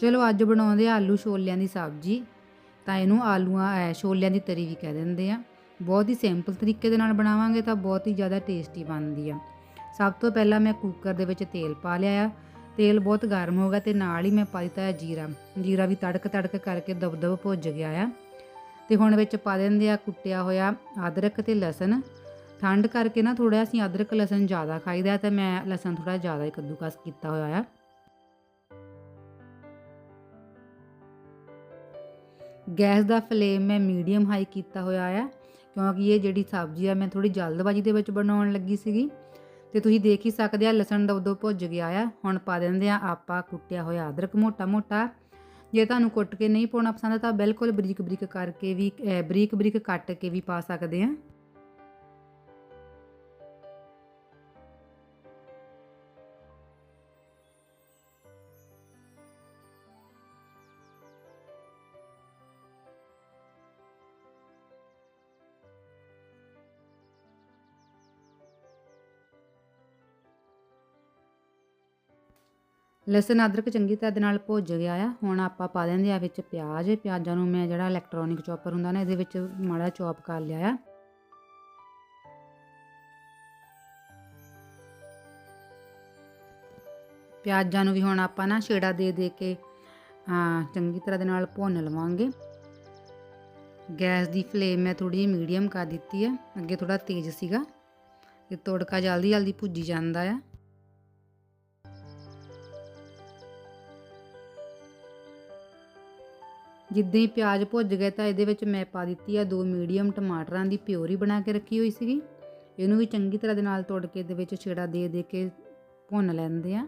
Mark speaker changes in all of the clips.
Speaker 1: ਚਲੋ ਅੱਜ ਬਣਾਉਂਦੇ ਆ ਆਲੂ ਛੋਲਿਆਂ ਦੀ ਸਬਜ਼ੀ। ਤਾਂ ਇਹਨੂੰ ਆਲੂਆਂ ਛੋਲਿਆਂ ਦੀ ਤਰੀ ਵੀ ਕਹਿ ਦਿੰਦੇ ਆ। ਬਹੁਤ ਹੀ ਸਿੰਪਲ ਤਰੀਕੇ ਦੇ ਨਾਲ ਬਣਾਵਾਂਗੇ ਤਾਂ ਬਹੁਤ ਹੀ ਜ਼ਿਆਦਾ ਟੇਸਟੀ ਬਣਦੀ ਆ। ਸਭ ਤੋਂ ਪਹਿਲਾਂ ਮੈਂ ਕੁੱਕਰ ਦੇ ਵਿੱਚ ਤੇਲ ਪਾ ਲਿਆ ਆ। ਤੇਲ ਬਹੁਤ ਗਰਮ ਹੋ ਗਿਆ ਤੇ ਨਾਲ ਹੀ ਮੈਂ ਪਾ ਦਿੱਤਾ ਹੈ ਜੀਰਾ। ਜੀਰਾ ਵੀ ਤੜਕ ਤੜਕ ਕਰਕੇ ਦਬ-ਦਬ ਭੁੱਜ ਗਿਆ ਆ। ਤੇ ਹੁਣ ਵਿੱਚ ਪਾ ਦਿੰਦੇ ਆ ਕੁੱਟਿਆ ਹੋਇਆ ਅਦਰਕ ਤੇ ਲਸਣ। ਠੰਡ ਕਰਕੇ ਨਾ ਥੋੜਾ ਅਸੀਂ ਅਦਰਕ, ਲਸਣ ਜ਼ਿਆਦਾ ਖਾਈਦਾ ਤੇ ਮੈਂ ਲਸਣ ਥੋੜਾ ਜ਼ਿਆਦਾ ਹੀ ਕੱਦੂਕਸ ਕੀਤਾ ਹੋਇਆ ਆ। ਗੈਸ ਦਾ ਫਲੇਮ ਮੈਂ ਮੀਡੀਅਮ ਹਾਈ ਕੀਤਾ ਹੋਇਆ ਆ, ਕਿਉਂਕਿ ਇਹ ਜਿਹੜੀ ਸਬਜ਼ੀ ਆ, ਮੈਂ ਥੋੜੀ ਜਲਦਬਾਜ਼ੀ ਦੇ ਵਿੱਚ ਬਣਾਉਣ ਲੱਗੀ ਸੀਗੀ। ਤੇ ਤੁਸੀਂ ਦੇਖ ਹੀ ਸਕਦੇ ਆ, ਲਸਣ ਦਾ ਉਦੋਂ ਭੁੱਜ ਗਿਆ ਆ। ਹੁਣ ਪਾ ਦਿੰਦੇ ਆ ਆਪਾਂ ਕੁੱਟਿਆ ਹੋਇਆ ਅਦਰਕ ਮੋਟਾ ਮੋਟਾ ਜੇ ਤੁਹਾਨੂੰ ਕੁੱਟ ਕੇ ਨਹੀਂ ਪਾਉਣਾ ਪਸੰਦ, ਤਾਂ ਬਿਲਕੁਲ ਬਰੀਕ ਬਰੀਕ ਕਰਕੇ ਵੀ ਬਰੀਕ ਬਰੀਕ ਕੱਟ ਕੇ ਵੀ ਪਾ ਸਕਦੇ ਆ। ਲਸਣ ਅਦਰਕ ਚੰਗੀ ਤਰ੍ਹਾਂ ਦੇ ਨਾਲ ਭੁੱਜ ਗਿਆ ਆ। ਹੁਣ ਆਪਾਂ ਪਾ ਦਿੰਦੇ ਆ ਵਿੱਚ ਪਿਆਜ਼। ਪਿਆਜ਼ਾਂ ਨੂੰ ਮੈਂ ਜਿਹੜਾ ਇਲੈਕਟ੍ਰੋਨਿਕ ਚੌਪਰ ਹੁੰਦਾ ਨਾ, ਇਹਦੇ ਵਿੱਚ ਮਾੜਾ ਚੌਪ ਕਰ ਲਿਆ ਆ। ਪਿਆਜ਼ਾਂ ਨੂੰ ਵੀ ਹੁਣ ਆਪਾਂ ਨਾ ਛੇੜਾ ਦੇ ਦੇ ਕੇ ਚੰਗੀ ਤਰ੍ਹਾਂ ਦੇ ਨਾਲ ਭੁੰਨ ਲਵਾਂਗੇ। ਗੈਸ ਦੀ ਫਲੇਮ ਮੈਂ ਥੋੜੀ ਮੀਡੀਅਮ ਕਰ ਦਿੱਤੀ ਹੈ ਅੱਗੇ ਥੋੜਾ ਤੇਜ਼ ਸੀਗਾ। ਤੇ ਤੜਕਾ ਜਲਦੀ ਜਲਦੀ ਭੁੱਜੀ ਜਾਂਦਾ ਆ। ਜਿੱਦਾਂ ਹੀ ਪਿਆਜ਼ ਭੁੱਜ ਗਏ ਤਾਂ ਇਹਦੇ ਵਿੱਚ ਮੈਂ ਪਾ ਦਿੱਤੀ ਆ ਦੋ ਮੀਡੀਅਮ ਟਮਾਟਰਾਂ ਦੀ ਪਿਓਰੀ ਬਣਾ ਕੇ ਰੱਖੀ ਹੋਈ ਸੀਗੀ। ਇਹਨੂੰ ਵੀ ਚੰਗੀ ਤਰ੍ਹਾਂ ਦੇ ਨਾਲ ਤੋੜ ਕੇ ਇਹਦੇ ਵਿੱਚ ਛੇੜਾ ਦੇ ਦੇ ਕੇ ਭੁੰਨ ਲੈਂਦੇ ਆ।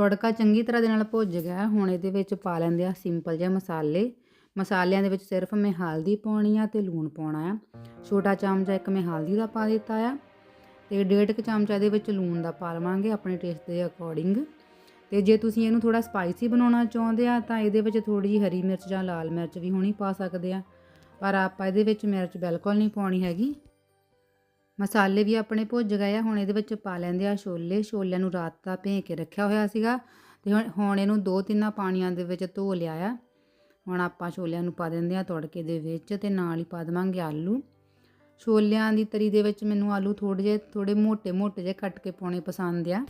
Speaker 1: ਤੜਕਾ ਚੰਗੀ ਤਰ੍ਹਾਂ ਦੇ ਨਾਲ ਭੁੱਜ ਗਿਆ। ਹੁਣ ਇਹਦੇ ਵਿੱਚ ਪਾ ਲੈਂਦੇ ਆ ਸਿੰਪਲ ਜਿਹੇ ਮਸਾਲੇ। ਮਸਾਲਿਆਂ ਦੇ ਵਿੱਚ ਸਿਰਫ ਮੈਂ ਹਲਦੀ ਪਾਉਣੀ ਆ ਤੇ ਲੂਣ ਪਾਉਣਾ ਆ। ਛੋਟਾ ਚਮਚਾ ਇੱਕ ਮੈਂ ਹਲਦੀ ਦਾ ਪਾ ਦਿੱਤਾ ਆ ਤੇ ਡੇਢ ਕੁ ਚਮਚਾ ਇਹਦੇ ਵਿੱਚ ਲੂਣ ਦਾ ਪਾ ਲਵਾਂਗੇ ਆਪਣੇ ਟੇਸਟ ਦੇ ਅਕੋਰਡਿੰਗ ਤੇ ਜੇ ਤੁਸੀਂ ਇਹਨੂੰ ਥੋੜਾ ਸਪਾਈਸੀ ਬਣਾਉਣਾ ਚਾਹੁੰਦੇ ਆ ਤਾਂ ਇਹਦੇ ਵਿੱਚ ਥੋੜੀ ਜਿਹੀ ਹਰੀ ਮਿਰਚ ਜਾਂ ਲਾਲ ਮਿਰਚ ਵੀ ਹੋਣੀ ਪਾ ਸਕਦੇ ਆ। ਪਰ ਆਪਾਂ ਇਹਦੇ ਵਿੱਚ ਮਿਰਚ ਬਿਲਕੁਲ ਨਹੀਂ ਪਾਉਣੀ ਹੈਗੀ। ਮਸਾਲੇ ਵੀ ਆਪਣੇ ਭੁੱਜ ਗਏ ਆ, ਹੁਣ ਇਹਦੇ ਵਿੱਚ ਪਾ ਲੈਂਦੇ ਆ ਛੋਲੇ। ਛੋਲਿਆਂ ਨੂੰ ਰਾਤ ਦਾ ਭੇਂ ਕੇ ਰੱਖਿਆ ਹੋਇਆ ਸੀਗਾ ਤੇ ਹੁਣ ਇਹਨੂੰ ਦੋ ਤਿੰਨਾਂ ਪਾਣੀਆਂ ਦੇ ਵਿੱਚ ਧੋ ਲਿਆ ਆ। ਹੁਣ ਆਪਾਂ ਛੋਲਿਆਂ ਨੂੰ ਪਾ ਦਿੰਦੇ ਆ ਤੜਕੇ ਦੇ ਵਿੱਚ ਤੇ ਨਾਲ ਹੀ ਪਾ ਦਵਾਂਗੇ ਆਲੂ। ਛੋਲਿਆਂ ਦੀ ਤਰੀ ਦੇ ਵਿੱਚ ਮੈਨੂੰ ਆਲੂ ਥੋੜੇ ਜੇ ਥੋੜੇ ਮੋٹے ਮੋٹے ਜੇ ਕੱਟ ਕੇ ਪਾਉਣੇ ਪਸੰਦ ਆ।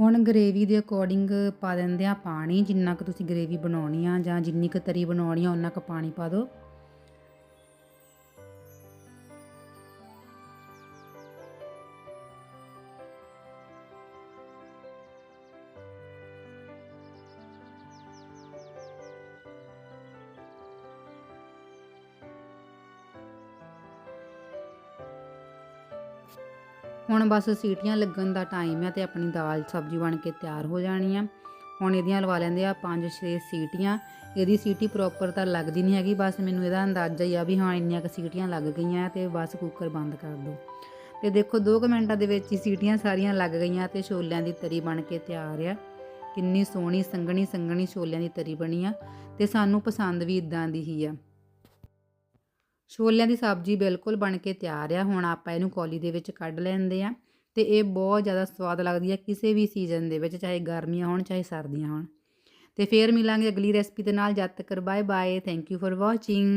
Speaker 1: ਹੁਣ ਗਰੇਵੀ ਦੇ ਅਕੋਰਡਿੰਗ ਪਾ ਦਿੰਦੇ ਆ ਪਾਣੀ, ਜਿੰਨਾ ਕੁ ਤੁਸੀਂ ਗਰੇਵੀ ਬਣਾਉਣੀ ਆ ਜਾਂ ਜਿੰਨੀ ਕੁ ਤਰੀ ਬਣਾਉਣੀ ਆ ਉਨਾ ਕੁ ਪਾਣੀ ਪਾ ਦਿਓ। ਹੁਣ ਬਸ ਸੀਟੀਆਂ ਲੱਗਣ ਦਾ ਟਾਈਮ ਹੈ ਤੇ ਆਪਣੀ ਦਾਲ ਸਬਜ਼ੀ ਬਣ ਕੇ ਤਿਆਰ ਹੋ ਜਾਣੀ ਆ। ਹੁਣ ਇਹਦੀਆਂ ਲਵਾ ਲੈਂਦੇ ਆ 5-6 ਸੀਟੀਆਂ। ਇਹਦੀ ਸੀਟੀ ਪ੍ਰੋਪਰ ਤਾਂ ਲੱਗਦੀ ਨਹੀਂ ਹੈਗੀ, ਬਸ ਮੈਨੂੰ ਇਹਦਾ ਅੰਦਾਜ਼ਾ ਹੀ ਆ ਵੀ ਹਾਂ ਇੰਨੀਆਂ ਕੁ ਸੀਟੀਆਂ ਲੱਗ ਗਈਆਂ ਤੇ ਬਸ ਕੁੱਕਰ ਬੰਦ ਕਰ ਦਿਓ ਤੇ ਦੇਖੋ 2 ਮਿੰਟਾਂ ਦੇ ਵਿੱਚ ਹੀ ਸੀਟੀਆਂ ਸਾਰੀਆਂ ਲੱਗ ਗਈਆਂ ਤੇ ਛੋਲਿਆਂ ਦੀ ਤਰੀ ਬਣ ਕੇ ਤਿਆਰ ਆ। ਕਿੰਨੀ ਸੋਹਣੀ ਸੰਘਣੀ ਸੰਘਣੀ ਛੋਲਿਆਂ ਦੀ ਤਰੀ ਬਣੀ ਆ ਤੇ ਸਾਨੂੰ ਪਸੰਦ ਵੀ ਇਦਾਂ ਦੀ ਹੀ ਆ। ਛੋਲਿਆਂ ਦੀ ਸਬਜ਼ੀ ਬਿਲਕੁਲ ਬਣ ਕੇ ਤਿਆਰ ਆ। ਹੁਣ ਆਪਾਂ ਇਹਨੂੰ ਕੌਲੀ ਦੇ ਵਿੱਚ ਕੱਢ ਲੈਂਦੇ ਆ ਤੇ ਇਹ ਬਹੁਤ ਜ਼ਿਆਦਾ ਸਵਾਦ ਲੱਗਦੀ ਆ ਕਿਸੇ ਵੀ ਸੀਜ਼ਨ ਦੇ ਵਿੱਚ, ਚਾਹੇ ਗਰਮੀਆਂ ਹੋਣ, ਚਾਹੇ ਸਰਦੀਆਂ ਹੋਣ। ਤੇ ਫੇਰ ਮਿਲਾਂਗੇ ਅਗਲੀ ਰੈਸਪੀ ਦੇ ਨਾਲ। ਜਦ ਤੱਕ bye bye thank you for watching